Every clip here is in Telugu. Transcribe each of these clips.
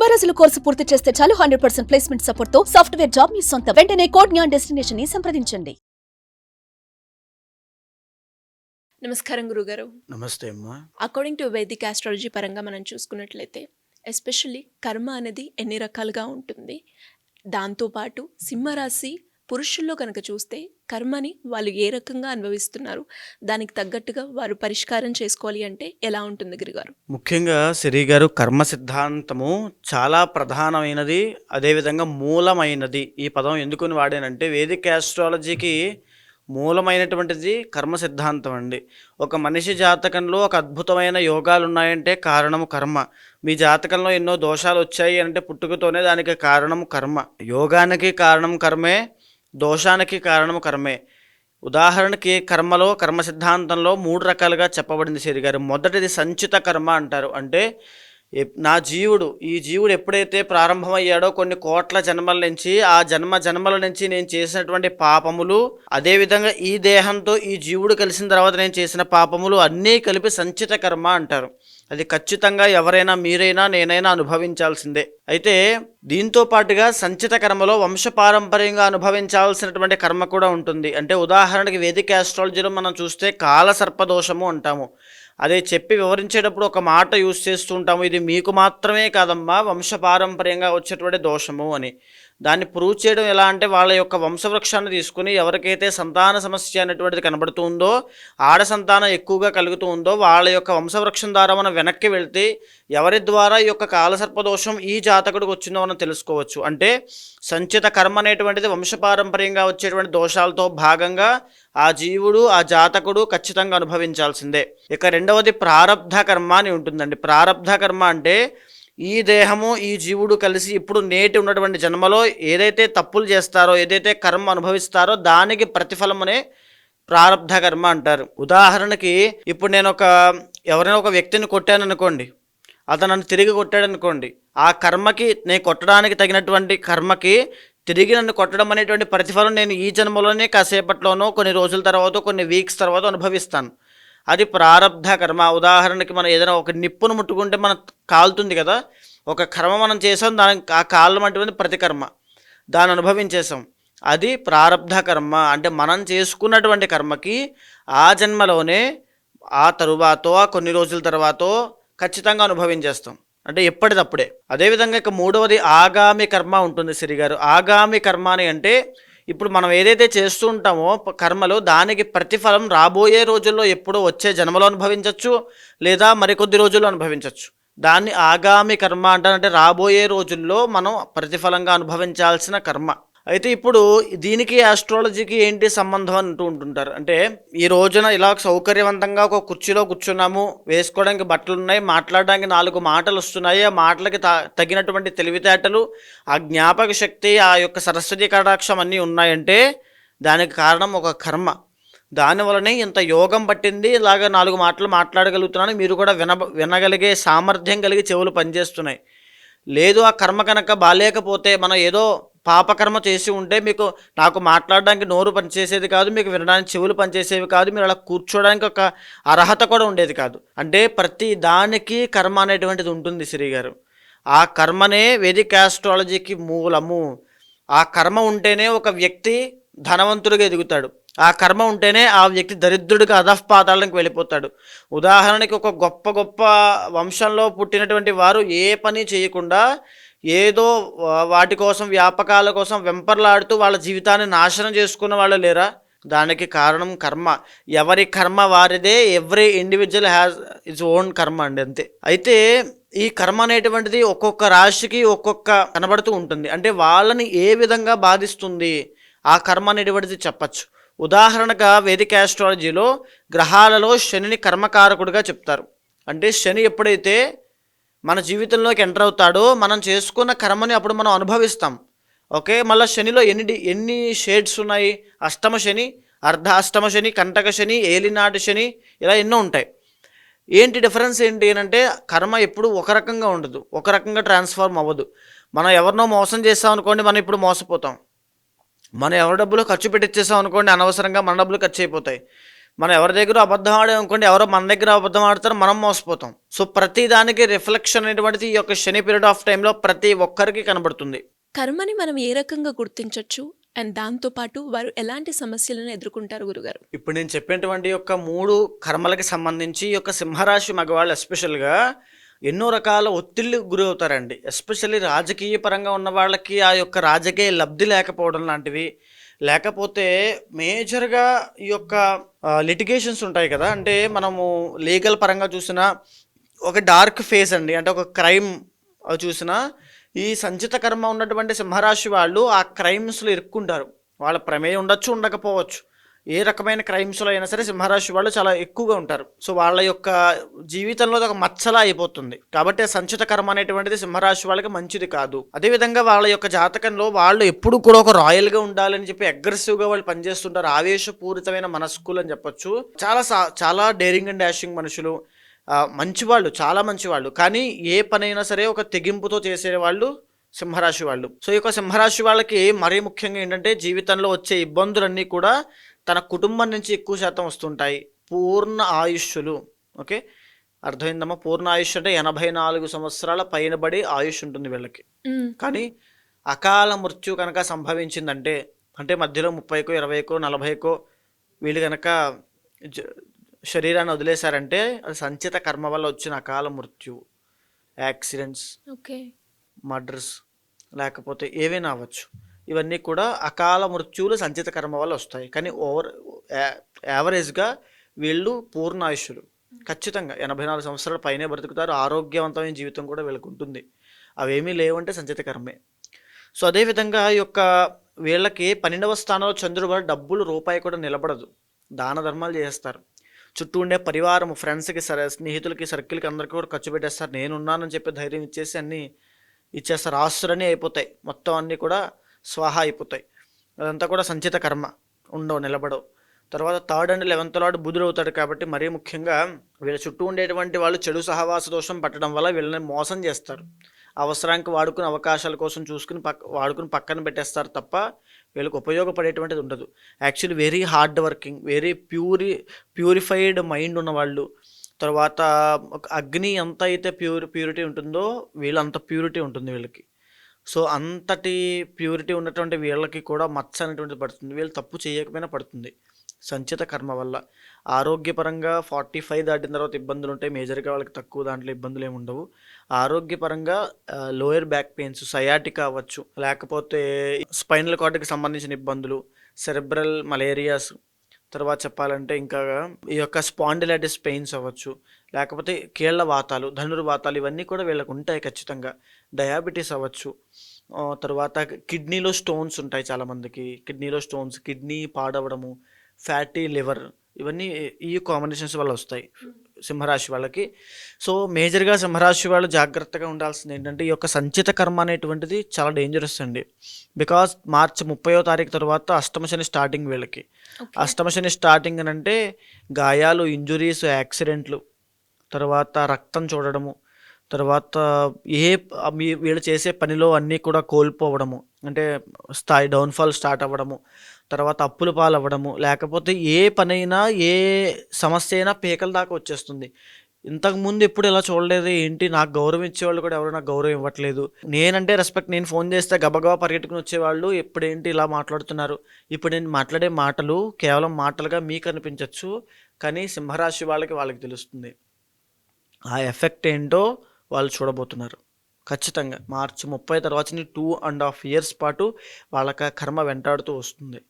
తొంభై రోజుల కోర్సు పూర్తి చేస్తే చాలు హండ్రెడ్ పర్సెంట్ ప్లేస్మెంట్ సపోర్ట్తో సాఫ్ట్వేర్ జాబ్ మీ సొంతం. వెంటనే కోడ్ జ్ఞాన్ డెస్టినేషన్ని సంప్రదించండి. నమస్కారం గురుగారు. నమస్తే అమ్మా. అకార్డింగ్ టు వైదిక్ ఆస్ట్రాలజీ పరంగా మనం చూసుకున్నట్లయితే ఎస్పెషల్లీ కర్మ అనేది ఎన్ని రకాలుగా ఉంటుంది? దాంతోపాటు సింహరాశి పురుషుల్లో కనుక చూస్తే కర్మని వాళ్ళు ఏ రకంగా అనుభవిస్తున్నారు దానికి తగ్గట్టుగా వారు పరిష్కారం చేసుకోవాలి అంటే ఎలా ఉంటుంది గారు ముఖ్యంగా సిరి గారు కర్మ సిద్ధాంతము చాలా ప్రధానమైనది అదేవిధంగా మూలమైనది. ఈ పదం ఎందుకుని వాడానంటే వేదిక ఆస్ట్రాలజీకి మూలమైనటువంటిది కర్మ సిద్ధాంతం అండి. ఒక మనిషి జాతకంలో ఒక అద్భుతమైన యోగాలు ఉన్నాయంటే కారణము కర్మ. మీ జాతకంలో ఎన్నో దోషాలు వచ్చాయి అంటే పుట్టుకతోనే దానికి కారణము కర్మ. యోగానికి కారణం కర్మే దోషానికి కారణం కర్మే. ఉదాహరణకి కర్మలో కర్మ సిద్ధాంతంలో మూడు రకాలుగా చెప్పబడింది సిరి గారు. మొదటిది సంచిత కర్మ అంటారు. అంటే నా జీవుడు ఈ జీవుడు ఎప్పుడైతే ప్రారంభమయ్యాడో కొన్ని కోట్ల జన్మల నుంచి ఆ జన్మ జన్మల నుంచి నేను చేసినటువంటి పాపములు అదేవిధంగా ఈ దేహంతో ఈ జీవుడు కలిసిన తర్వాత నేను చేసిన పాపములు అన్నీ కలిపి సంచిత కర్మ అంటారు. అది ఖచ్చితంగా ఎవరైనా మీరైనా నేనైనా అనుభవించాల్సిందే. అయితే దీంతో పాటుగా సంచిత కర్మలో వంశపారంపర్యంగా అనుభవించాల్సినటువంటి కర్మ కూడా ఉంటుంది. అంటే ఉదాహరణకి వేదిక ఆస్ట్రాలజీలో మనం చూస్తే కాల సర్పదోషము అంటాము. అదే చెప్పి వివరించేటప్పుడు ఒక మాట యూజ్ చేస్తూ ఉంటాము. ఇది మీకు మాత్రమే కాదమ్మా వంశపారంపర్యంగా వచ్చేటువంటి దోషము అని. దాన్ని ప్రూవ్ చేయడం ఎలా అంటే వాళ్ళ యొక్క వంశవృక్షాన్ని తీసుకుని ఎవరికైతే సంతాన సమస్య అనేటువంటిది కనబడుతూ ఉందో ఆడ సంతానం ఎక్కువగా కలుగుతూ ఉందో వాళ్ళ యొక్క వంశవృక్షం ద్వారా మనం వెనక్కి వెళ్తే ఎవరి ద్వారా ఈ యొక్క కాలసర్పదోషం ఈ జాతకుడికి వచ్చిందో మనం తెలుసుకోవచ్చు. అంటే సంచిత కర్మ అనేటువంటిది వంశపారంపర్యంగా వచ్చేటువంటి దోషాలతో భాగంగా ఆ జీవుడు ఆ జాతకుడు ఖచ్చితంగా అనుభవించాల్సిందే. ఇక రెండవది ప్రారబ్ధ కర్మ అని ఉంటుందండి. ప్రారబ్ధ కర్మ అంటే ఈ దేహము ఈ జీవుడు కలిసి ఇప్పుడు నేటి ఉన్నటువంటి జన్మలో ఏదైతే తప్పులు చేస్తారో ఏదైతే కర్మ అనుభవిస్తారో దానికి ప్రతిఫలమనే ప్రారంధ ప్రారబ్ధ కర్మ అంటారు. ఉదాహరణకి ఇప్పుడు నేను ఒక ఎవరైనా ఒక వ్యక్తిని కొట్టాను అనుకోండి అతను నన్ను తిరిగి కొట్టాడు అనుకోండి ఆ కర్మకి నేను కొట్టడానికి తగినటువంటి కర్మకి తిరిగి నన్ను కొట్టడం అనేటువంటి ప్రతిఫలం నేను ఈ జన్మలోనే కాసేపట్లోనో కొన్ని రోజుల తర్వాత కొన్ని వీక్స్ తర్వాత అనుభవిస్తాను. అది ప్రారబ్ధ కర్మ. ఉదాహరణకి మనం ఏదైనా ఒక నిప్పును ముట్టుకుంటే మన కాలుతుంది కదా ఒక కర్మ మనం చేసాం దాని ఆ కాలం అటువంటి ప్రతికర్మ. దాన్ని అనుభవించేసాం అది ప్రారబ్ధ కర్మ. అంటే మనం చేసుకున్నటువంటి కర్మకి ఆ జన్మలోనే ఆ తరువాతో కొన్ని రోజుల తర్వాతో ఖచ్చితంగా అనుభవించేస్తాం. అంటే ఎప్పటిదప్పుడే. అదేవిధంగా ఇక మూడవది ఆగామి కర్మ ఉంటుంది సిరిగారు ఆగామి కర్మ అని అంటే ఇప్పుడు మనం ఏదైతే చేస్తూ ఉంటామో కర్మలు దానికి ప్రతిఫలం రాబోయే రోజుల్లో ఎప్పుడో వచ్చే జన్మలో అనుభవించవచ్చు లేదా మరికొద్ది రోజుల్లో అనుభవించవచ్చు దాన్ని ఆగామి కర్మ అంటారంటే రాబోయే రోజుల్లో మనం ప్రతిఫలంగా అనుభవించాల్సిన కర్మ. అయితే ఇప్పుడు దీనికి ఆస్ట్రాలజీకి ఏంటి సంబంధం అంటూ ఉంటుంటారు? అంటే ఈ రోజున ఇలా సౌకర్యవంతంగా ఒక కుర్చీలో కూర్చున్నాము వేసుకోవడానికి బట్టలు ఉన్నాయి మాట్లాడడానికి నాలుగు మాటలు వస్తున్నాయి ఆ మాటలకి త- తగినటువంటి తెలివితేటలు ఆ జ్ఞాపక శక్తి ఆ యొక్క సరస్వతి కటాక్షం అన్నీ ఉన్నాయంటే దానికి కారణం ఒక కర్మ. దానివలనే ఇంత యోగం పట్టింది ఇలాగ నాలుగు మాటలు మాట్లాడగలుగుతున్నాను మీరు కూడా విన వినగలిగే సామర్థ్యం కలిగి చెవులు పనిచేస్తున్నాయి. లేదు ఆ కర్మ కనుక బాలేకపోతే మనం ఏదో పాపకర్మ చేసి ఉంటే మీకు నాకు మాట్లాడడానికి నోరు పనిచేసేది కాదు మీకు వినడానికి చెవులు పనిచేసేవి కాదు మీరు అలా కూర్చోడానికి ఒక అర్హత కూడా ఉండేది కాదు. అంటే ప్రతి దానికి కర్మ అనేటువంటిది ఉంటుంది శ్రీగారు ఆ కర్మనే వేదిక ఆస్ట్రాలజీకి మూలము. ఆ కర్మ ఉంటేనే ఒక వ్యక్తి ధనవంతుడిగా ఎదుగుతాడు. ఆ కర్మ ఉంటేనే ఆ వ్యక్తి దరిద్రుడిగా అధఃపాతాలకు వెళ్ళిపోతాడు. ఉదాహరణకి ఒక గొప్ప గొప్ప వంశంలో పుట్టినటువంటి వారు ఏ పని చేయకుండా ఏదో వాటి కోసం వ్యాపకాల కోసం వెంపర్లాడుతూ వాళ్ళ జీవితాన్ని నాశనం చేసుకున్న వాళ్ళు లేరా? దానికి కారణం కర్మ. ఎవరి కర్మ వారిదే every individual has its own karma అండి అంతే. అయితే ఈ కర్మ అనేటువంటిది ఒక్కొక్క రాశికి ఒక్కొక్క కనబడుతూ ఉంటుంది. అంటే వాళ్ళని ఏ విధంగా బాధిస్తుంది? ఆ కర్మ అనేటువంటిది చెప్పచ్చు. ఉదాహరణగా వేదిక ఆస్ట్రాలజీలో గ్రహాలలో శనిని కర్మకారకుడిగా చెప్తారు. అంటే శని ఎప్పుడైతే మన జీవితంలోకి ఎంటర్ అవుతాడో మనం చేసుకున్న కర్మని అప్పుడు మనం అనుభవిస్తాం. ఓకే? మళ్ళీ శనిలో ఎన్ని ఎన్ని షేడ్స్ ఉన్నాయి? అష్టమ శని అర్ధ అష్టమ శని కంటక శని ఏలినాటి శని ఇలా ఎన్నో ఉంటాయి. ఏంటి డిఫరెన్స్ ఏంటి అని అంటే కర్మ ఎప్పుడు ఒక రకంగా ఉండదు. ఒక రకంగా ట్రాన్స్ఫార్మ్ అవ్వదు. మనం ఎవరినో మోసం చేస్తాం అనుకోండి మనం ఇప్పుడు మోసపోతాం. మనం ఎవరి డబ్బులు ఖర్చు పెట్టించేసాం అనుకోండి అనవసరంగా మన డబ్బులు ఖర్చు అయిపోతాయి. మనం ఎవరి దగ్గర అబద్ధం ఆడాం అనుకోండి ఎవరో మన దగ్గర అబద్ధం ఆడతారు మనం మోసపోతాం. సో ప్రతి దానికి రిఫ్లెక్షన్ అనేటువంటిది ఈ యొక్క శని పీరియడ్ ఆఫ్ టైంలో ప్రతి ఒక్కరికి కనబడుతుంది. కర్మని మనం ఏ రకంగా గుర్తించవచ్చు అండ్ దాంతోపాటు వారు ఎలాంటి సమస్యలను ఎదుర్కొంటారు గురుగారు? ఇప్పుడు నేను చెప్పినటువంటి యొక్క మూడు కర్మలకి సంబంధించి ఈ యొక్క సింహరాశి మగవాళ్ళు ఎస్పెషల్గా ఎన్నో రకాల ఒత్తిళ్ళు గురి అవుతారండి ఎస్పెషల్లీ రాజకీయ పరంగా ఉన్న వాళ్ళకి ఆ యొక్క రాజకీయ లబ్ధి లేకపోవడం లాంటివి లేకపోతే మేజర్గా ఈ యొక్క లిటిగేషన్స్ ఉంటాయి కదా అంటే మనము లీగల్ పరంగా చూసిన ఒక డార్క్ ఫేస్ అండి అంటే ఒక క్రైమ్ చూసినా ఈ సంచిత కర్మ ఉన్నటువంటి సింహరాశి వాళ్ళు ఆ క్రైమ్స్లో ఇరుక్కుంటారు. వాళ్ళ ప్రమేయం ఉండొచ్చు ఉండకపోవచ్చు. ఏ రకమైన క్రైమ్స్లో అయినా సరే సింహరాశి వాళ్ళు చాలా ఎక్కువగా ఉంటారు. సో వాళ్ళ యొక్క జీవితంలో ఒక మచ్చలా అయిపోతుంది. కాబట్టి సంచిత కర్మ అనేటువంటిది సింహరాశి వాళ్ళకి మంచిది కాదు. అదేవిధంగా వాళ్ళ యొక్క జాతకంలో వాళ్ళు ఎప్పుడు కూడా ఒక రాయల్గా ఉండాలని చెప్పి అగ్రెసివ్గా వాళ్ళు పనిచేస్తుంటారు. ఆవేశపూరితమైన మనస్కులు అని చెప్పొచ్చు. చాలా సా- చాలా డేరింగ్ అండ్ డాషింగ్ మనుషులు మంచివాళ్ళు చాలా మంచివాళ్ళు. కానీ ఏ పనైనా సరే ఒక తెగింపుతో చేసే వాళ్ళు సింహరాశి వాళ్ళు. సో ఈ యొక్క సింహరాశి వాళ్ళకి మరీ ముఖ్యంగా ఏంటంటే జీవితంలో వచ్చే ఇబ్బందులన్నీ కూడా తన కుటుంబం నుంచి ఎక్కువ శాతం వస్తుంటాయి. పూర్ణ ఆయుష్యులు ఓకే? అర్థమైందమ్మా? పూర్ణ ఆయుష్ అంటే ఎనభై నాలుగు సంవత్సరాల పైన బడి ఆయుష్ ఉంటుంది వీళ్ళకి. కానీ అకాల మృత్యు కనుక సంభవించిందంటే అంటే మధ్యలో ముప్పైకో ఇరవైకో నలభైకో వీళ్ళు కనుక శరీరాన్ని వదిలేశారంటే అది సంచిత కర్మ వల్ల వచ్చిన అకాల మృత్యు. Accidents okay. మర్డర్స్ లేకపోతే ఏవైనా అవ్వచ్చు. ఇవన్నీ కూడా అకాల మృత్యువులు సంచిత కర్మ వల్ల వస్తాయి. కానీ ఓవర్ యా- యావరేజ్గా వీళ్ళు పూర్ణాయుషులు ఖచ్చితంగా ఎనభై నాలుగు సంవత్సరాల పైనే బ్రతుకుతారు. ఆరోగ్యవంతమైన జీవితం కూడా వీళ్ళకు ఉంటుంది. అవేమీ లేవంటే సంచిత కర్మే సో అదేవిధంగా ఈ యొక్క వీళ్ళకి పన్నెండవ స్థానంలో చంద్రుడు వల్ల డబ్బులు రూపాయి కూడా నిలబడదు. దాన ధర్మాలు చేస్తారు చుట్టూ ఉండే పరివారం ఫ్రెండ్స్కి సరే స్నేహితులకి సర్కిల్కి అందరికీ కూడా ఖర్చు పెట్టేస్తారు. నేనున్నానని చెప్పి ధైర్యం ఇచ్చేసి అన్నీ ఇచ్చేస్తారు. ఆస్తులన్నీ అయిపోతాయి. మొత్తం అన్నీ కూడా స్వాహా అయిపోతాయి. అదంతా కూడా సంచిత కర్మ. ఉండవు నిలబడవు. తర్వాత థర్డ్ అండ్ లెవెన్త్ లాడు బుధుడు అవుతాడు కాబట్టి మరీ ముఖ్యంగా వీళ్ళ చుట్టూ ఉండేటువంటి వాళ్ళు చెడు సహవాస దోషం పట్టడం వల్ల వీళ్ళని మోసం చేస్తారు. అవసరానికి వాడుకునే అవకాశాల కోసం చూసుకుని పక్క వాడుకుని పక్కన పెట్టేస్తారు తప్ప వీళ్ళకి ఉపయోగపడేటువంటిది ఉండదు. Actually very hard working very pure purified mind ఉన్నవాళ్ళు. తర్వాత ఒక అగ్ని ఎంత అయితే ప్యూర్ ప్యూరిటీ ఉంటుందో వీళ్ళంత ప్యూరిటీ ఉంటుంది వీళ్ళకి. సో అంతటి ప్యూరిటీ ఉన్నటువంటి వీళ్ళకి కూడా మచ్చ అనేటువంటిది పడుతుంది. వీళ్ళు తప్పు చేయకపోయినా పడుతుంది. సంచిత కర్మ వల్ల. ఆరోగ్యపరంగా ఫార్టీ ఫైవ్ దాటిన తర్వాత ఇబ్బందులు ఉంటాయి. మేజర్గా వాళ్ళకి తక్కువ దాంట్లో ఇబ్బందులు ఏమి ఉండవు. ఆరోగ్యపరంగా లోయర్ బ్యాక్ పెయిన్స్ సయాటిక్ అవ్వచ్చు. లేకపోతే స్పైనల్ కార్డ్కి సంబంధించిన ఇబ్బందులు సెరెబ్రల్ మలేరియాస్ తర్వాత చెప్పాలంటే ఇంకా ఈ యొక్క స్పాండిలైటిస్ పెయిన్స్ అవ్వచ్చు. లేకపోతే కీళ్ళ వాతాలు ధనుర్వాతాలు ఇవన్నీ కూడా వీళ్ళకు ఉంటాయి ఖచ్చితంగా. డయాబెటీస్ అవ్వచ్చు. తర్వాత కిడ్నీలో స్టోన్స్ ఉంటాయి చాలామందికి. కిడ్నీలో స్టోన్స్ కిడ్నీ పాడవడము ఫ్యాటీ లివర్ ఇవన్నీ ఈ కాంబినేషన్స్ వల్ల వస్తాయి సింహరాశి వాళ్ళకి. సో మేజర్గా సింహరాశి వాళ్ళు జాగ్రత్తగా ఉండాల్సింది ఏంటంటే ఈ యొక్క సంచిత కర్మ అనేటువంటిది చాలా డేంజరస్ అండి. బికాస్ మార్చి ముప్పయో తారీఖు తర్వాత అష్టమ శని స్టార్టింగ్ వీళ్ళకి. అష్టమ శని స్టార్టింగ్ అని అంటే గాయాలు ఇంజురీస్ యాక్సిడెంట్లు తర్వాత రక్తం చూడడము తర్వాత ఏ మీ వీళ్ళు చేసే పనిలో అన్నీ కూడా కోల్పోవడము. అంటే స్థాయి డౌన్ఫాల్ స్టార్ట్ అవ్వడము. తర్వాత అప్పుల పాలు అవ్వడము లేకపోతే ఏ పనైనా ఏ సమస్య అయినా పీకల దాకా వచ్చేస్తుంది. ఇంతకుముందు ఎప్పుడు ఇలా చూడలేదు. ఏంటి? నాకు గౌరవం ఇచ్చేవాళ్ళు కూడా ఎవరు నాకు గౌరవం ఇవ్వట్లేదు. నేనంటే రెస్పెక్ట్ నేను ఫోన్ చేస్తే గబగబా పరిగెట్టుకుని వచ్చేవాళ్ళు. ఎప్పుడేంటి ఇలా మాట్లాడుతున్నారు? ఇప్పుడు నేను మాట్లాడే మాటలు కేవలం మాటలుగా మీకు అనిపించవచ్చు కానీ సింహరాశి వాళ్ళకి వాళ్ళకి తెలుస్తుంది. ఆ ఎఫెక్ట్ ఏంటో వాళ్ళు చూడబోతున్నారు. ఖచ్చితంగా. మార్చి ముప్పై తర్వాత టూ అండ్ హాఫ్ ఇయర్స్ పాటు వాళ్ళకి కర్మ వెంటాడుతూ వస్తుంది.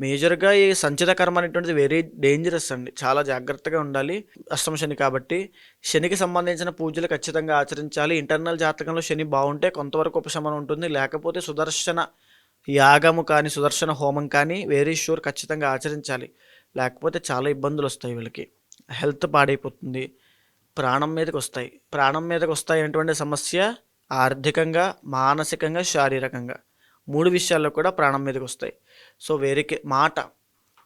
మేజర్గా ఈ సంచిత కర్మ అనేటువంటిది వెరీ డేంజరస్ అండి. చాలా జాగ్రత్తగా ఉండాలి. అష్టమ శని కాబట్టి శనికి సంబంధించిన పూజలు ఖచ్చితంగా ఆచరించాలి. ఇంటర్నల్ జాతకంలో శని బాగుంటే కొంతవరకు ఉపశమనం ఉంటుంది. లేకపోతే సుదర్శన యాగము కానీ సుదర్శన హోమం కానీ వెరీ షూర్ ఖచ్చితంగా ఆచరించాలి. లేకపోతే చాలా ఇబ్బందులు వస్తాయి వీళ్ళకి. హెల్త్ పాడైపోతుంది. ప్రాణం మీదకి వస్తాయి ప్రాణం మీదకి వస్తాయి అటువంటి సమస్య ఆర్థికంగా మానసికంగా శారీరకంగా మూడు విషయాల్లో కూడా ప్రాణం మీదకి వస్తాయి సో వెరీ కే మాట.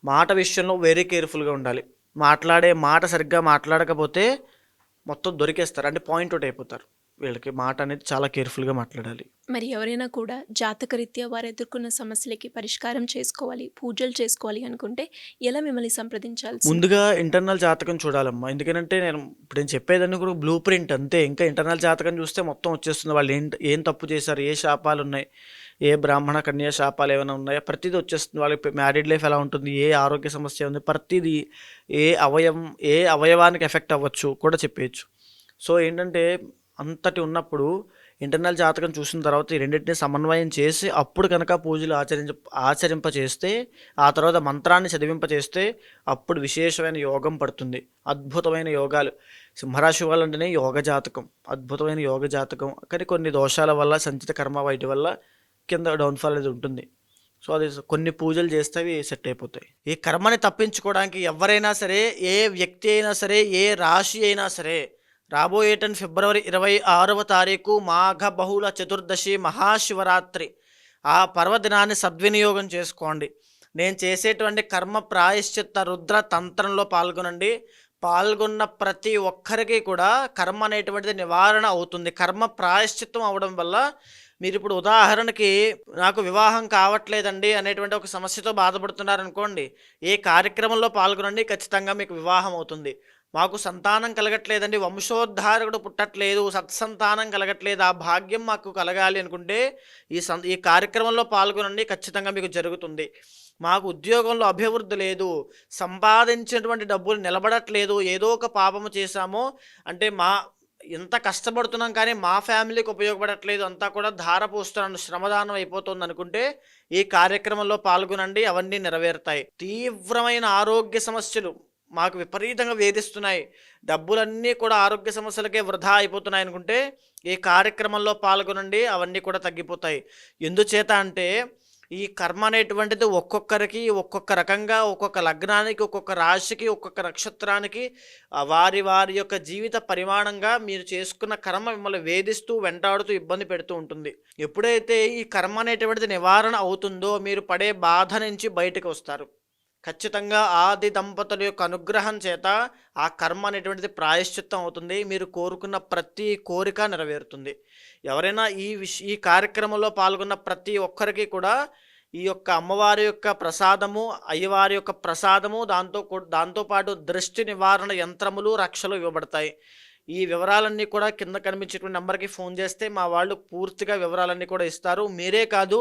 మాట విషయంలో వెరీ కేర్ఫుల్గా ఉండాలి. మాట్లాడే మాట సరిగ్గా మాట్లాడకపోతే మొత్తం దొరికేస్తారు. అంటే పాయింట్ అవుట్ అయిపోతారు. వీళ్ళకి మాట అనేది చాలా కేర్ఫుల్గా మాట్లాడాలి. మరి ఎవరైనా కూడా జాతకరీత్యా వారు ఎదుర్కొన్న సమస్యలకి పరిష్కారం చేసుకోవాలి పూజలు చేసుకోవాలి అనుకుంటే ఎలా మిమ్మల్ని సంప్రదించాల్సి ముందుగా ఇంటర్నల్ జాతకం చూడాలమ్మా. ఎందుకంటే నేను ఇప్పుడు నేను చెప్పేదాన్ని కూడా బ్లూ ప్రింట్ అంతే. ఇంకా ఇంటర్నల్ జాతకం చూస్తే మొత్తం వచ్చేస్తుంది. వాళ్ళు ఏం ఏం తప్పు చేశారు ఏ శాపాలు ఉన్నాయి ఏ బ్రాహ్మణ కన్యా శాపాలు ఏమైనా ఉన్నాయా? ప్రతిదీ వచ్చేస్తుంది. వాళ్ళకి మ్యారీడ్ లైఫ్ ఎలా ఉంటుంది? ఏ ఆరోగ్య సమస్య ఉంది? ప్రతిదీ ఏ అవయవం ఏ అవయవానికి ఎఫెక్ట్ అవ్వచ్చు కూడా చెప్పేయచ్చు. సో ఏంటంటే అంతటి ఉన్నప్పుడు ఇంటర్నల్ జాతకం చూసిన తర్వాత ఈ రెండింటిని సమన్వయం చేసి అప్పుడు కనుక పూజలు ఆచరించ ఆచరింప చేస్తే ఆ తర్వాత మంత్రాన్ని చదివింప చేస్తే అప్పుడు విశేషమైన యోగం పడుతుంది. అద్భుతమైన యోగాలు. సింహరాశి వాళ్ళంటేనే యోగ జాతకం. అద్భుతమైన యోగ జాతకం. కానీ కొన్ని దోషాల వల్ల సంచిత కర్మ వాటి వల్ల కింద డౌన్ఫాల్ అనేది ఉంటుంది. సో అది కొన్ని పూజలు చేస్తే అవి సెట్ అయిపోతాయి. ఈ కర్మని తప్పించుకోవడానికి ఎవరైనా సరే ఏ వ్యక్తి అయినా సరే ఏ రాశి అయినా సరే రాబోయేటన్ ఫిబ్రవరి ఇరవై ఆరవ తారీఖు మాఘ బహుళ చతుర్దశి మహాశివరాత్రి. ఆ పర్వదినాన్ని సద్వినియోగం చేసుకోండి. నేను చేసేటువంటి కర్మ ప్రాయశ్చిత్త రుద్ర తంత్రంలో పాల్గొనండి. పాల్గొన్న ప్రతి ఒక్కరికి కూడా కర్మ అనేటువంటిది నివారణ అవుతుంది. కర్మ ప్రాయశ్చిత్తం అవడం వల్ల మీరు ఇప్పుడు ఉదాహరణకి నాకు వివాహం కావట్లేదండి అనేటువంటి ఒక సమస్యతో బాధపడుతున్నారనుకోండి ఏ కార్యక్రమంలో పాల్గొనండి ఖచ్చితంగా మీకు వివాహం అవుతుంది. మాకు సంతానం కలగట్లేదండి వంశోద్ధారకుడు పుట్టట్లేదు సత్సంతానం కలగట్లేదు ఆ భాగ్యం మాకు కలగాలి అనుకుంటే ఈ సం ఈ కార్యక్రమంలో పాల్గొనండి ఖచ్చితంగా మీకు జరుగుతుంది. మాకు ఉద్యోగంలో అభివృద్ధి లేదు సంపాదించినటువంటి డబ్బులు నిలబడట్లేదు ఏదో ఒక పాపము చేశామో అంటే మా ఎంత కష్టపడుతున్నాం కానీ మా ఫ్యామిలీకి ఉపయోగపడట్లేదు అంతా కూడా ధార పోస్తున్నాను శ్రమదానం అయిపోతుంది అనుకుంటే ఈ కార్యక్రమంలో పాల్గొనండి అవన్నీ నెరవేరుతాయి. తీవ్రమైన ఆరోగ్య సమస్యలు మాకు విపరీతంగా వేధిస్తున్నాయి. డబ్బులన్నీ కూడా ఆరోగ్య సమస్యలకే వృధా అయిపోతున్నాయి అనుకుంటే ఈ కార్యక్రమంలో పాల్గొనండి అవన్నీ కూడా తగ్గిపోతాయి. ఎందుచేత అంటే ఈ కర్మ అనేటువంటిది ఒక్కొక్కరికి ఒక్కొక్క రకంగా ఒక్కొక్క లగ్నానికి ఒక్కొక్క రాశికి ఒక్కొక్క నక్షత్రానికి వారి వారి యొక్క జీవిత పరిమాణంగా మీరు చేసుకున్న కర్మ మిమ్మల్ని వేధిస్తూ వెంటాడుతూ ఇబ్బంది పెడుతూ ఉంటుంది. ఎప్పుడైతే ఈ కర్మ అనేటువంటిది నివారణ అవుతుందో మీరు పడే బాధ నుంచి బయటకు వస్తారు. ఖచ్చితంగా ఆది దంపతుల యొక్క అనుగ్రహం చేత ఆ కర్మ అనేటువంటిది ప్రాయశ్చిత్తం అవుతుంది. మీరు కోరుకున్న ప్రతి కోరిక నెరవేరుతుంది. ఎవరైనా ఈ విష ఈ కార్యక్రమంలో పాల్గొన్న ప్రతి ఒక్కరికి కూడా ఈ యొక్క అమ్మవారి యొక్క ప్రసాదము అయ్యవారి యొక్క ప్రసాదము దాంతో దాంతోపాటు దృష్టి నివారణ యంత్రములు రక్షలు ఇవ్వబడతాయి. ఈ వివరాలన్నీ కూడా కింద కనిపించేటువంటి నెంబర్కి ఫోన్ చేస్తే మా వాళ్ళు పూర్తిగా వివరాలన్నీ కూడా ఇస్తారు. మీరే కాదు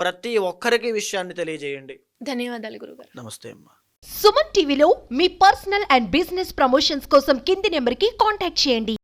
ప్రతి ఒక్కరికి విషయాన్ని తెలియజేయండి. ధన్యవాదాలు గురుగారు. నమస్తే అమ్మా. సుమన్ టీవీలో మీ పర్సనల్ అండ్ బిజినెస్ ప్రమోషన్స్ కోసం కింది నెంబర్కి కాంటాక్ట్ చేయండి.